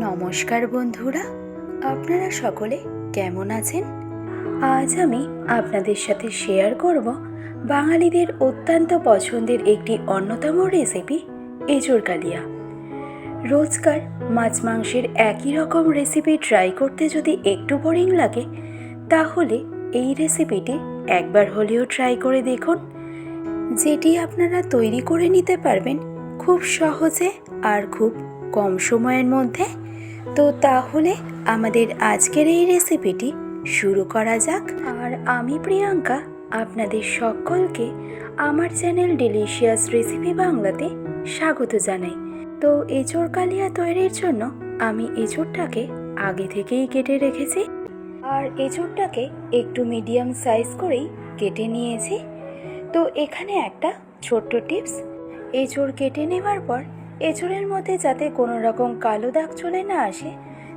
নমস্কার বন্ধুরা, আপনারা সকলে কেমন আছেন? আজ আমি আপনাদের সাথে শেয়ার করব বাঙালিদের অত্যন্ত পছন্দের একটি অন্যতম রেসিপি এঁচোড় কালিয়া। রোজকার মাছ মাংসের একই রকম রেসিপি ট্রাই করতে যদি একটু বোরিং লাগে, তাহলে এই রেসিপিটি একবার হলেও ট্রাই করে দেখুন। যেটি আপনারা তৈরি করে নিতে পারবেন খুব সহজে আর খুব কম সময়ের মধ্যে। তো তাহলে আমাদের আজকের এই রেসিপিটি শুরু করা যাক। আর আমি প্রিয়াঙ্কা, আপনাদের সকলকে আমার চ্যানেল ডেলিশিয়াস রেসিপি বাংলাতে স্বাগত জানাই। তো এঁচোড় কালিয়া তৈরির জন্য আমি এঁচোড়টাকে আগে থেকেই কেটে রেখেছি। আর এঁচোড়টাকে একটু মিডিয়াম সাইজ করেই কেটে নিয়েছি। তো এখানে একটা ছোট্ট টিপস এঁচোড় কেটে নেওয়ার পর এঁচোড়ের মধ্যে যাতে কোনো রকম কালো দাগ চলে না আসে,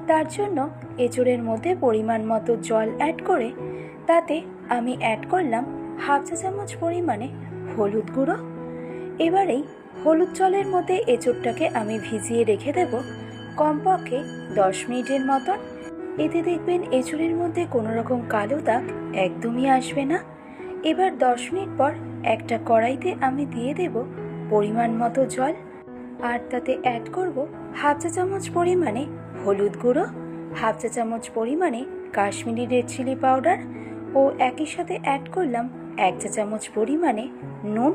তার জন্য এঁচোড়ের মধ্যে পরিমাণ মতো জল অ্যাড করে, তাতে আমি অ্যাড করলাম হাফ চা চামচ পরিমাণে হলুদ গুঁড়ো। এবারেই হলুদ জলের মধ্যে এঁচোড়টাকে আমি ভিজিয়ে রেখে দেব কমপক্ষে দশ মিনিটের মতন। এতে দেখবেন এঁচোড়ের মধ্যে কোনো রকম কালো দাগ একদমই আসবে না। এবার দশ মিনিট পর একটা কড়াইতে আমি দিয়ে দেব পরিমাণ মতো জল। আর তাতে অ্যাড করব হাফ চা চামচ পরিমাণে হলুদ গুঁড়ো হাফ চা চামচ পরিমাণে কাশ্মীরি রেড চিলি পাউডার ও একই সাথে অ্যাড করলাম এক চা চামচ পরিমাণে নুন।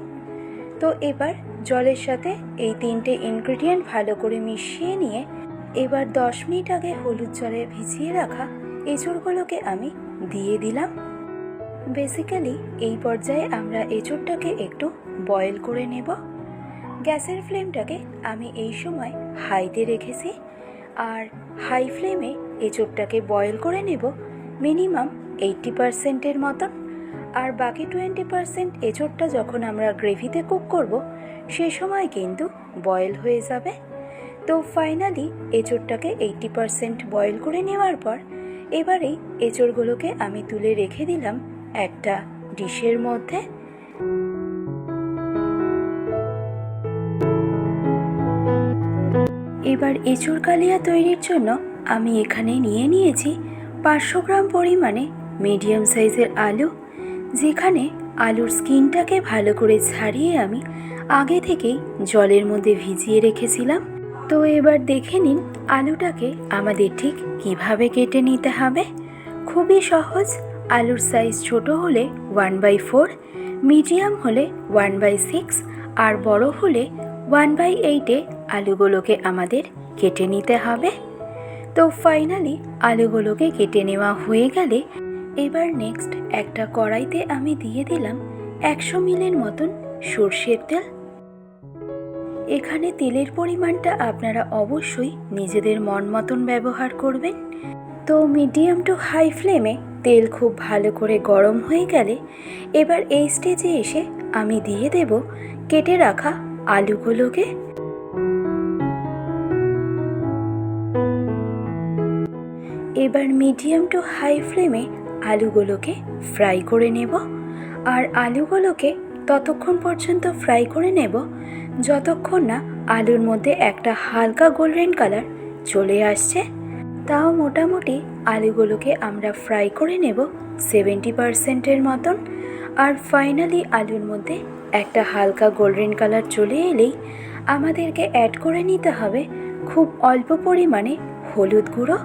তো এবার জলের সাথে এই তিনটে ইনগ্রিডিয়েন্ট ভালো করে মিশিয়ে নিয়ে এবার দশ মিনিট আগে হলুদ জলে ভিজিয়ে রাখা এঁচড়গুলোকে আমি দিয়ে দিলাম। বেসিক্যালি এই পর্যায়ে আমরা এঁচড়টাকে একটু বয়েল করে নেব। গ্যাসের ফ্লেমটাকে আমি এই সময় হাইতে রেখেছি আর হাই ফ্লেমে এঁচড়টাকে বয়েল করে নেব মিনিমাম এইটটি পারসেন্টের মতন। আর বাকি টোয়েন্টি পারসেন্ট এঁচড়টা যখন আমরা গ্রেভিতে কুক করব, সে সময় কিন্তু বয়েল হয়ে যাবে। তো ফাইনালি এঁচড়টাকে এইটটি পারসেন্ট বয়েল করে নেওয়ার পর এবারেই এঁচড়গুলোকে আমি তুলে রেখে দিলাম একটা ডিশের মধ্যে। এবার এঁচড় কালিয়া তৈরির জন্য আমি এখানে নিয়ে নিয়েছি পাঁচশো গ্রাম পরিমাণে মিডিয়াম সাইজের আলু, যেখানে আলুর স্কিনটাকে ভালো করে ছাড়িয়ে আমি আগে থেকেই জলের মধ্যে ভিজিয়ে রেখেছিলাম। তো এবার দেখে নিন আলুটাকে আমাদের ঠিক কীভাবে কেটে নিতে হবে। খুবই সহজ, আলুর সাইজ ছোট হলে ওয়ান বাই ফোর মিডিয়াম হলে ওয়ান বাই সিক্স আর বড় হলে ওয়ান বাই এইটে আলুগুলোকে আমাদের কেটে নিতে হবে। তো ফাইনালি আলুগুলোকে কেটে নেওয়া হয়ে গেলে এবার নেক্সট একটা কড়াইতে আমি দিয়ে দিলাম একশো মিলের মতন সর্ষের তেল। এখানে তেলের পরিমাণটা আপনারা অবশ্যই নিজেদের মন মতন ব্যবহার করবেন। তো মিডিয়াম টু হাই ফ্লেমে তেল খুব ভালো করে গরম হয়ে গেলে এবার এই স্টেজে এসে আমি দিয়ে দেব কেটে রাখা আলুগুলোকে। এবার মিডিয়াম টু হাই ফ্লেমে আলুগুলোকে ফ্রাই করে নেব। আর আলুগুলোকে ততক্ষণ পর্যন্ত ফ্রাই করে নেব, যতক্ষণ না আলুর মধ্যে একটা হালকা গোল্ডেন কালার চলে আসছে। তাও মোটামুটি আলুগুলোকে আমরা ফ্রাই করে নেব সেভেন্টি পারসেন্টের মতন। আর ফাইনালি আলুর মধ্যে একটা হালকা গোল্ডেন কালার চলে এলেই আমাদেরকে অ্যাড করে নিতে হবে খুব অল্প পরিমাণে হলুদ গুঁড়ো।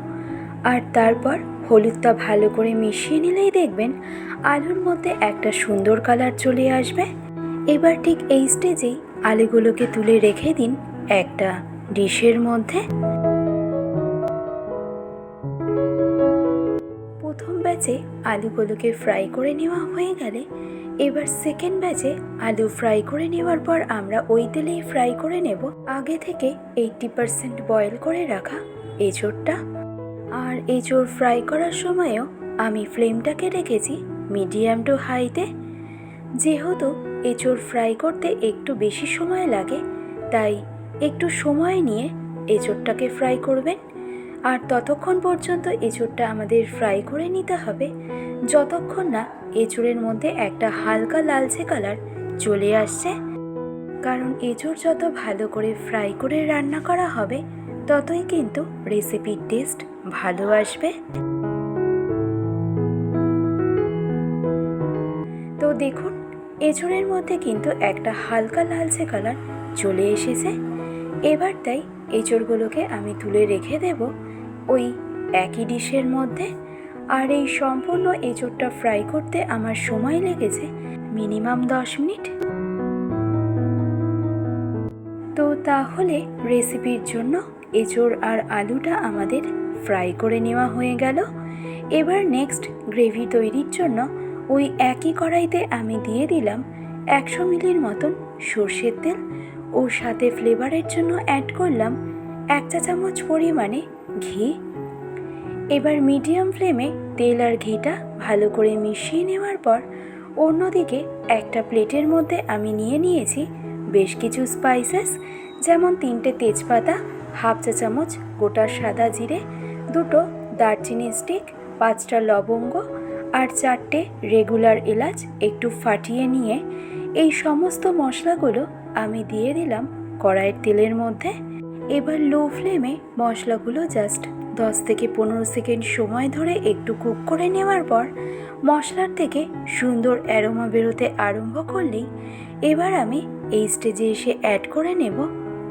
আর তারপর হলুদটা ভালো করে মিশিয়ে নিলেই দেখবেন আলুর মধ্যে একটা সুন্দর কালার চলে আসবে। এবার ঠিক এই স্টেজেই আলুগুলোকে তুলে রেখে দিন একটা ডিশের মধ্যে। প্রথম ব্যাচে আলুগুলোকে ফ্রাই করে নেওয়া হয়ে গেলে এবার সেকেন্ড ব্যাচে আলু ফ্রাই করে নেওয়ার পর আমরা ওই তেলেই ফ্রাই করে নেব। আগে থেকে এইটটি পারসেন্ট বয়েল করে রাখা এঁচোড়টা। এঁচোড় ফ্রাই করার সময়ও আমি ফ্লেমটাকে রেখেছি মিডিয়াম টু হাইতে। যেহেতু এঁচোড় ফ্রাই করতে একটু বেশি সময় লাগে, তাই একটু সময় নিয়ে এঁচোড়টাকে ফ্রাই করবেন। আর ততক্ষণ পর্যন্ত এঁচোড়টা আমাদের ফ্রাই করে নিতে হবে, যতক্ষণ না এঁচোড়ের মধ্যে একটা হালকা লালচে কালার চলে আসছে। কারণ এঁচোড় যত ভালো করে ফ্রাই করে রান্না করা হবে ততই কিন্তু রেসিপির টেস্ট ভালো আসবে। তো দেখুন, এঁচড়ের মধ্যে কিন্তু একটা হালকা লালচে কালার চলে এসেছে। এবার তাই এঁচড়গুলোকে আমি তুলে রেখে দেব ওই একই ডিশের মধ্যে। আর এই সম্পূর্ণ এঁচড়টা ফ্রাই করতে আমার সময় লেগেছে মিনিমাম দশ মিনিট। তো তাহলে রেসিপির জন্য এঁচড় আর আলুটা আমাদের ফ্রাই করে নেওয়া হয়ে গেল। এবার নেক্সট গ্রেভি তৈরির জন্য ওই একই কড়াইতে আমি দিয়ে দিলাম একশো মিলির মতন সর্ষের তেল ওর সাথে ফ্লেভারের জন্য অ্যাড করলাম এক চা চামচ পরিমাণে ঘি। এবার মিডিয়াম ফ্লেমে তেল আর ঘিটা ভালো করে মিশিয়ে নেওয়ার পর অন্যদিকে একটা প্লেটের মধ্যে আমি নিয়ে নিয়েছি বেশ কিছু স্পাইসেস যেমন তিনটে তেজপাতা হাফ চা চামচ গোটা সাদা জিরে, দুটো দারচিনি স্টিক পাঁচটা লবঙ্গ আর চারটে রেগুলার এলাচ একটু ফাটিয়ে নিয়ে এই সমস্ত মশলাগুলো আমি দিয়ে দিলাম কড়াইয়ের তেলের মধ্যে। এবার লো ফ্লেমে মশলাগুলো জাস্ট দশ থেকে পনেরো সেকেন্ড সময় ধরে একটু কুক করে নেওয়ার পর মশলার থেকে সুন্দর অ্যারোমা বেরোতে আরম্ভ করলেই এবার আমি এই স্টেজে এসে অ্যাড করে নেব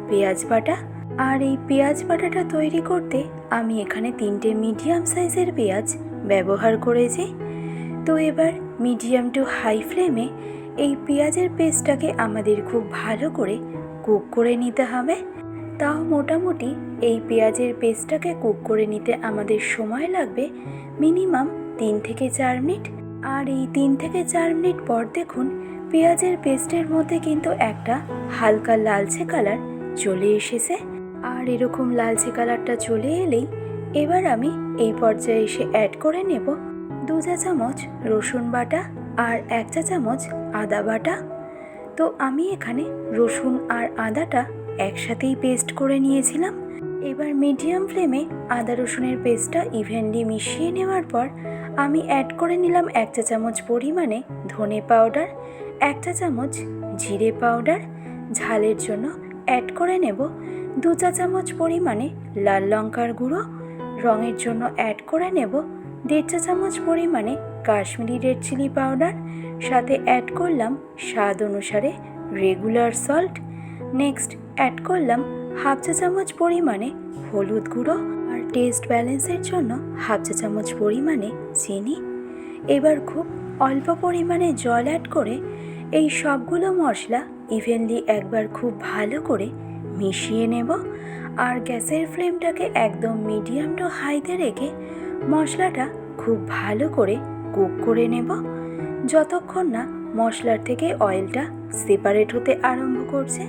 পেঁয়াজ বাটা। আর এই পেঁয়াজ বাটাটা তৈরি করতে আমি এখানে তিনটে মিডিয়াম সাইজের পেঁয়াজ ব্যবহার করেছি। তো এবার মিডিয়াম টু হাই ফ্লেমে এই পেঁয়াজের পেস্টটাকে আমাদের খুব ভালো করে কুক করে নিতে হবে। তাও মোটামুটি এই পেঁয়াজের পেস্টটাকে কুক করে নিতে আমাদের সময় লাগবে মিনিমাম তিন থেকে চার মিনিট। আর এই তিন থেকে চার মিনিট পর দেখুন পেঁয়াজের পেস্টের মধ্যে কিন্তু একটা হালকা লালচে কালার চলে এসেছে। আর এরকম লালচে কালারটা চলে এলেই এবার আমি এই পর্যায়ে এসে অ্যাড করে নেব দু চা চামচ রসুন বাটা আর এক চা চামচ আদা বাটা। তো আমি এখানে রসুন আর আদাটা একসাথেই পেস্ট করে নিয়েছিলাম। এবার মিডিয়াম ফ্লেমে আদা রসুনের পেস্টটা ইভেনলি মিশিয়ে নেওয়ার পর আমি অ্যাড করে নিলাম এক চা চামচ পরিমাণে ধনে পাউডার এক চা চামচ জিরে পাউডার ঝালের জন্য অ্যাড করে নেব দু চা চামচ পরিমাণে লাল লঙ্কার গুঁড়ো, রঙের জন্য অ্যাড করে নেব দেড় চা চামচ পরিমাণে কাশ্মীরি রেড চিলি পাউডার সাথে অ্যাড করলাম স্বাদ অনুসারে রেগুলার সল্ট নেক্সট অ্যাড করলাম হাফ চা চামচ পরিমাণে হলুদ গুঁড়ো আর টেস্ট ব্যালেন্সের জন্য হাফ চা চামচ পরিমাণে চিনি। এবার খুব অল্প পরিমাণে জল অ্যাড করে এই সবগুলো মশলা ইভেনলি একবার খুব ভালো করে মিশিয়ে নেব আর গ্যাসের ফ্লেমটাকে একদম মিডিয়াম টু হাইতে রেখে মশলাটা খুব ভালো করে কুক করে নেব। যতক্ষণ না মশলার থেকে অয়েলটা সেপারেট হতে আরম্ভ করছে,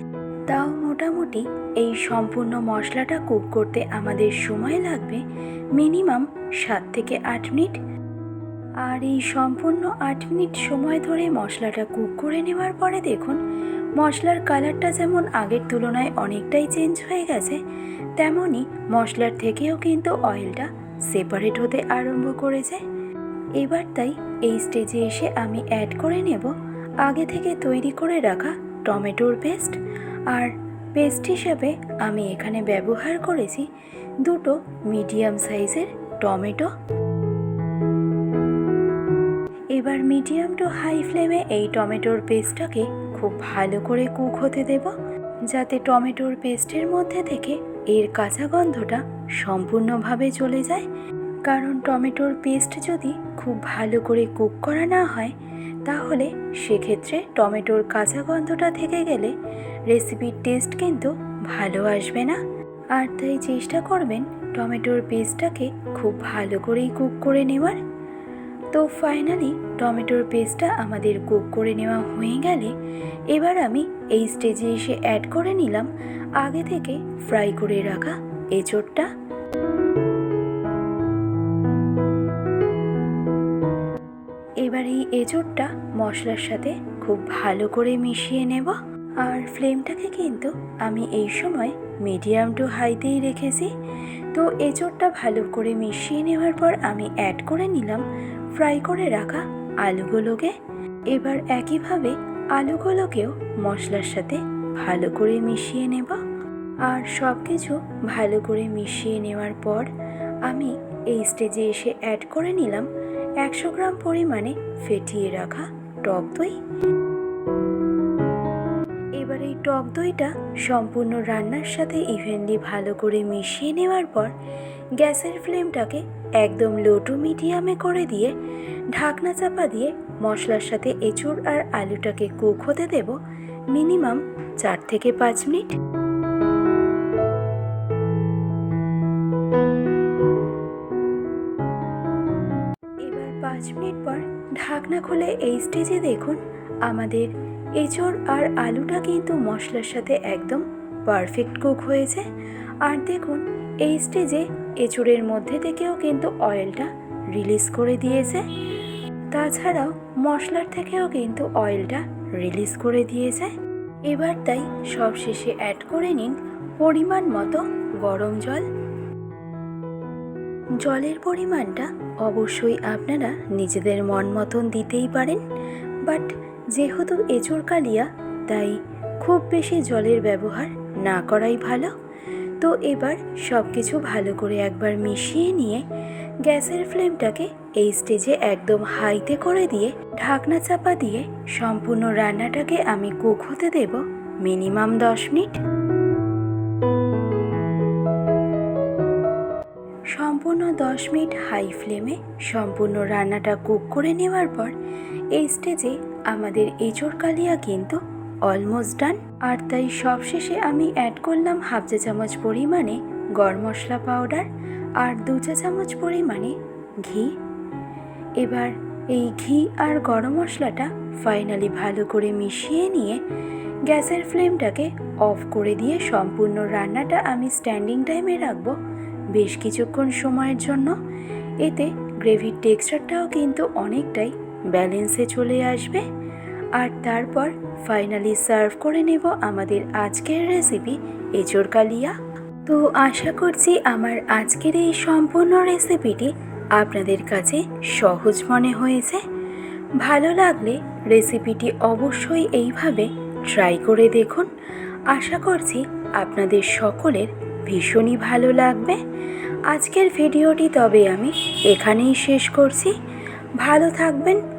তাও মোটামুটি এই সম্পূর্ণ মশলাটা কুক করতে আমাদের সময় লাগবে মিনিমাম সাত থেকে আট মিনিট। আর এই সম্পূর্ণ আট মিনিট সময় ধরে মশলাটা কুক করে নেওয়ার পরে দেখুন মশলার কালারটা যেমন আগের তুলনায় অনেকটাই চেঞ্জ হয়ে গেছে তেমনই মশলার থেকেও কিন্তু অয়েলটা সেপারেট হতে আরম্ভ করেছে। এবার তাই এই স্টেজে এসে আমি অ্যাড করে নেব আগে থেকে তৈরি করে রাখা টমেটোর পেস্ট আর পেস্ট হিসাবে আমি এখানে ব্যবহার করেছি দুটো মিডিয়াম সাইজের টমেটো। এবার মিডিয়াম টু হাই ফ্লেমে এই টমেটোর পেস্টটাকে খুব ভালো করে কুক হতে দেব, যাতে টমেটোর পেস্টের মধ্যে থেকে এর কাঁচা গন্ধটা সম্পূর্ণভাবে চলে যায়। কারণ টমেটোর পেস্ট যদি খুব ভালো করে কুক করা না হয়, তাহলে সেক্ষেত্রে টমেটোর কাঁচা গন্ধটা থেকে গেলে রেসিপির টেস্ট কিন্তু ভালো আসবে না। আর তাই চেষ্টা করবেন টমেটোর পেস্টটাকে খুব ভালো করেই কুক করে নেওয়ার। তো ফাইনালি টমেটোর পেস্টটা আমাদের কুক করে নেওয়া হয়ে গেলে এবার আমি এই স্টেজে এসে অ্যাড করে নিলাম আগে থেকে ফ্রাই করে রাখা এঁচোড়টা। এবার এই এঁচোড়টা মশলার সাথে খুব ভালো করে মিশিয়ে নেব। আর ফ্লেমটাকে কিন্তু আমি এই সময় মিডিয়াম টু হাইতেই রেখেছি। তো এঁচোড়টা ভালো করে মিশিয়ে নেওয়ার পর আমি অ্যাড করে নিলাম ফ্রাই করে রাখা আলুগুলোকে। এবার একইভাবে আলুগুলোকেও মশলার সাথে ভালো করে মিশিয়ে নেব। আর সব কিছু ভালো করে মিশিয়ে নেওয়ার পর আমি এই স্টেজে এসে অ্যাড করে নিলাম একশো গ্রাম পরিমাণে ফেটিয়ে রাখা টক দই। এবার এই টক দইটা সম্পূর্ণ রান্নার সাথে ইভেনলি ভালো করে মিশিয়ে নেওয়ার পর গ্যাসের ফ্লেমটাকে একদম লো টু মিডিয়ামে করে দিয়ে ঢাকনা চাপা দিয়ে মশলার সাথে এঁচুড় আর আলুটাকে কুক হতে দেব মিনিমাম চার থেকে পাঁচ মিনিট। এবার পাঁচ মিনিট পর ঢাকনা খুলে এই স্টেজে দেখুন আমাদের এঁচড় আর আলুটা কিন্তু মশলার সাথে একদম পারফেক্ট কুক হয়েছে আর দেখুন, এই স্টেজে এঁচড়ের মধ্যে থেকেও কিন্তু অয়েলটা রিলিজ করে দিয়েছে। তাছাড়াও মশলার থেকেও কিন্তু অয়েলটা রিলিজ করে দিয়েছে। এবার তাই সব শেষে অ্যাড করে নিন পরিমাণ মতো গরম জল। জলের পরিমাণটা অবশ্যই আপনারা নিজেদের মন মতন দিতেই পারেন। বাট যেহেতু এঁচড় কালিয়া, তাই খুব বেশি জলের ব্যবহার না করাই ভালো। তো এবার সব কিছু ভালো করে একবার মিশিয়ে নিয়ে গ্যাসের ফ্লেমটাকে এই স্টেজে একদম হাইতে করে দিয়ে ঢাকনা চাপা দিয়ে সম্পূর্ণ রান্নাটাকে আমি কুক হতে দেব মিনিমাম দশ মিনিট। সম্পূর্ণ দশ মিনিট হাই ফ্লেমে সম্পূর্ণ রান্নাটা কুক করে নেওয়ার পর এই স্টেজে আমাদের এঁচড় কালিয়া কিন্তু অলমোস্ট ডান আর তাই সবশেষে আমি অ্যাড করলাম হাফ চা চামচ পরিমাণে গরম মশলা পাউডার আর দু চা চামচ পরিমাণে ঘি। এবার এই ঘি আর গরম মশলাটা ফাইনালি ভালো করে মিশিয়ে নিয়ে গ্যাসের ফ্লেমটাকে অফ করে দিয়ে সম্পূর্ণ রান্নাটা আমি স্ট্যান্ডিং টাইমে রাখব বেশ কিছুক্ষণ সময়ের জন্য। এতে গ্রেভির টেক্সচারটাও কিন্তু অনেকটাই ব্যালেন্সে চলে আসবে। আর তারপর ফাইনালি সার্ভ করে নেব আমাদের আজকের রেসিপি এঁচড় কালিয়া। তো আশা করছি আমার আজকের এই সম্পূর্ণ রেসিপিটি আপনাদের কাছে সহজ মনে হয়েছে। ভালো লাগলে রেসিপিটি অবশ্যই এইভাবে ট্রাই করে দেখুন। আশা করছি আপনাদের সকলের ভীষণই ভালো লাগবে। আজকের ভিডিওটি তবে আমি এখানেই শেষ করছি। ভালো থাকবেন